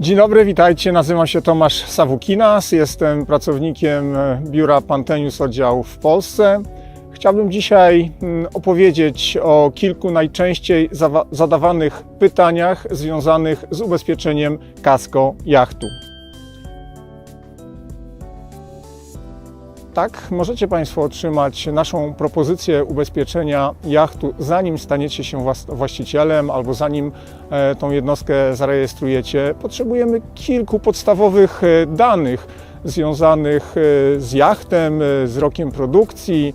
Dzień dobry, witajcie. Nazywam się Tomasz Sawukinas. Jestem pracownikiem e, biura Pantenius oddziału w Polsce. Chciałbym dzisiaj mm, opowiedzieć o kilku najczęściej zadawanych pytaniach związanych z ubezpieczeniem kasko jachtu. Tak, możecie Państwo otrzymać naszą propozycję ubezpieczenia jachtu, zanim staniecie się właścicielem albo zanim e, tą jednostkę zarejestrujecie. Potrzebujemy kilku podstawowych e, danych związanych e, z jachtem, z rokiem produkcji,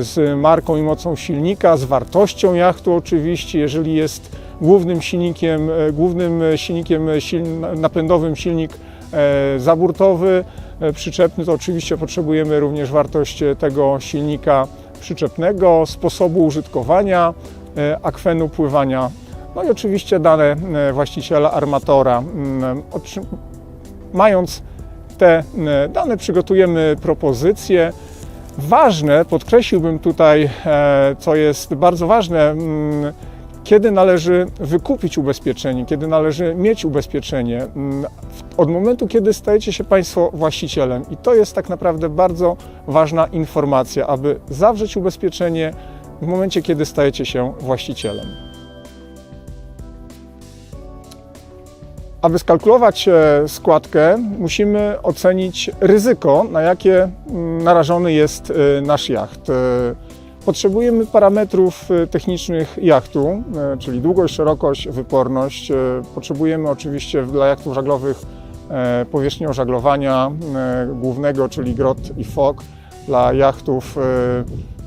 z marką i mocą silnika, z wartością jachtu oczywiście, jeżeli jest głównym silnikiem, głównym silnikiem siln- napędowym silnik zaburtowy, przyczepny, to oczywiście potrzebujemy również wartość e, tego silnika przyczepnego, sposobu użytkowania, e, akwenu pływania, no i oczywiście dane e, właściciela armatora. Mm, Mając te e, dane, przygotujemy propozycję. Ważne, podkreśliłbym tutaj, e, co jest bardzo ważne, mm, kiedy należy wykupić ubezpieczenie, kiedy należy mieć ubezpieczenie. Mm, Od momentu, kiedy stajecie się Państwo właścicielem. I to jest tak naprawdę bardzo ważna informacja, aby zawrzeć ubezpieczenie w momencie, kiedy stajecie się właścicielem. Aby skalkulować e, składkę, musimy ocenić ryzyko, na jakie mm, narażony jest e, nasz jacht. Potrzebujemy parametrów e, technicznych jachtu, e, czyli długość, szerokość, wyporność. E, Potrzebujemy oczywiście dla jachtów żaglowych powierzchnię ożaglowania e, głównego, czyli grot i fok. Dla jachtów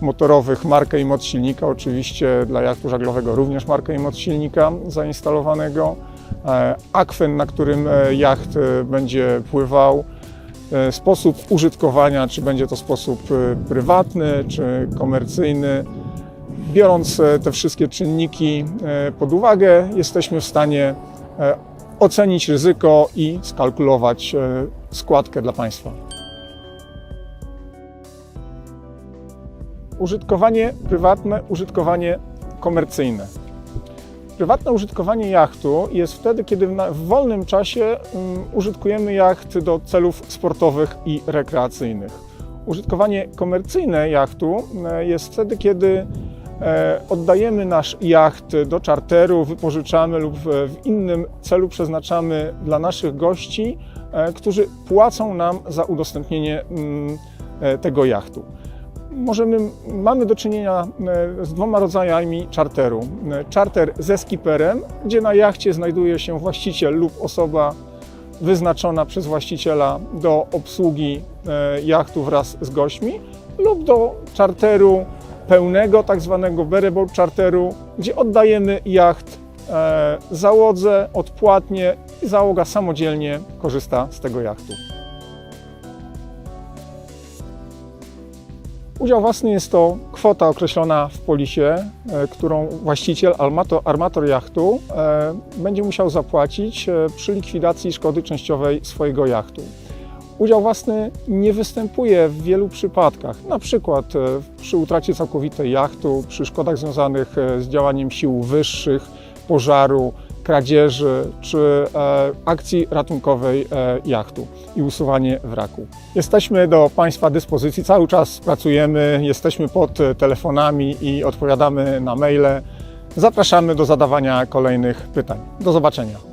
motorowych markę i moc silnika, oczywiście dla jachtu żaglowego również markę i moc silnika zainstalowanego akwen, na którym jacht będzie pływał, sposób użytkowania, czy będzie to sposób e, prywatny, czy komercyjny. Biorąc e, te wszystkie czynniki e, pod uwagę, jesteśmy w stanie e, ocenić ryzyko i skalkulować e, składkę dla Państwa. Użytkowanie prywatne, użytkowanie komercyjne. Prywatne użytkowanie jachtu jest wtedy, kiedy w, wolnym czasie um, użytkujemy jacht do celów sportowych i rekreacyjnych. Użytkowanie komercyjne jachtu e, jest wtedy, kiedy e, oddajemy nasz jacht do czarteru, wypożyczamy lub w, innym celu przeznaczamy dla naszych gości, e, którzy płacą nam za udostępnienie mm, tego jachtu możemy, mamy do czynienia e, z dwoma rodzajami czarteru. E, Czarter ze skiperem, gdzie na jachcie znajduje się właściciel lub osoba wyznaczona przez właściciela do obsługi e, jachtu wraz z gośćmi, lub do czarteru pełnego, tak zwanego bareboat czarteru, gdzie oddajemy jacht załodze odpłatnie i załoga samodzielnie korzysta z tego jachtu. Udział własny jest to kwota określona w polisie, e, którą właściciel, armator, armator jachtu e, będzie musiał zapłacić e, przy likwidacji szkody częściowej swojego jachtu. Udział własny nie występuje w wielu przypadkach, na przykład przy utracie całkowitej jachtu, przy szkodach związanych z działaniem sił wyższych, pożaru, kradzieży czy e, akcji ratunkowej e, jachtu i usuwanie wraku. Jesteśmy do Państwa dyspozycji, cały czas pracujemy, jesteśmy pod telefonami i odpowiadamy na maile. Zapraszamy do zadawania kolejnych pytań. Do zobaczenia.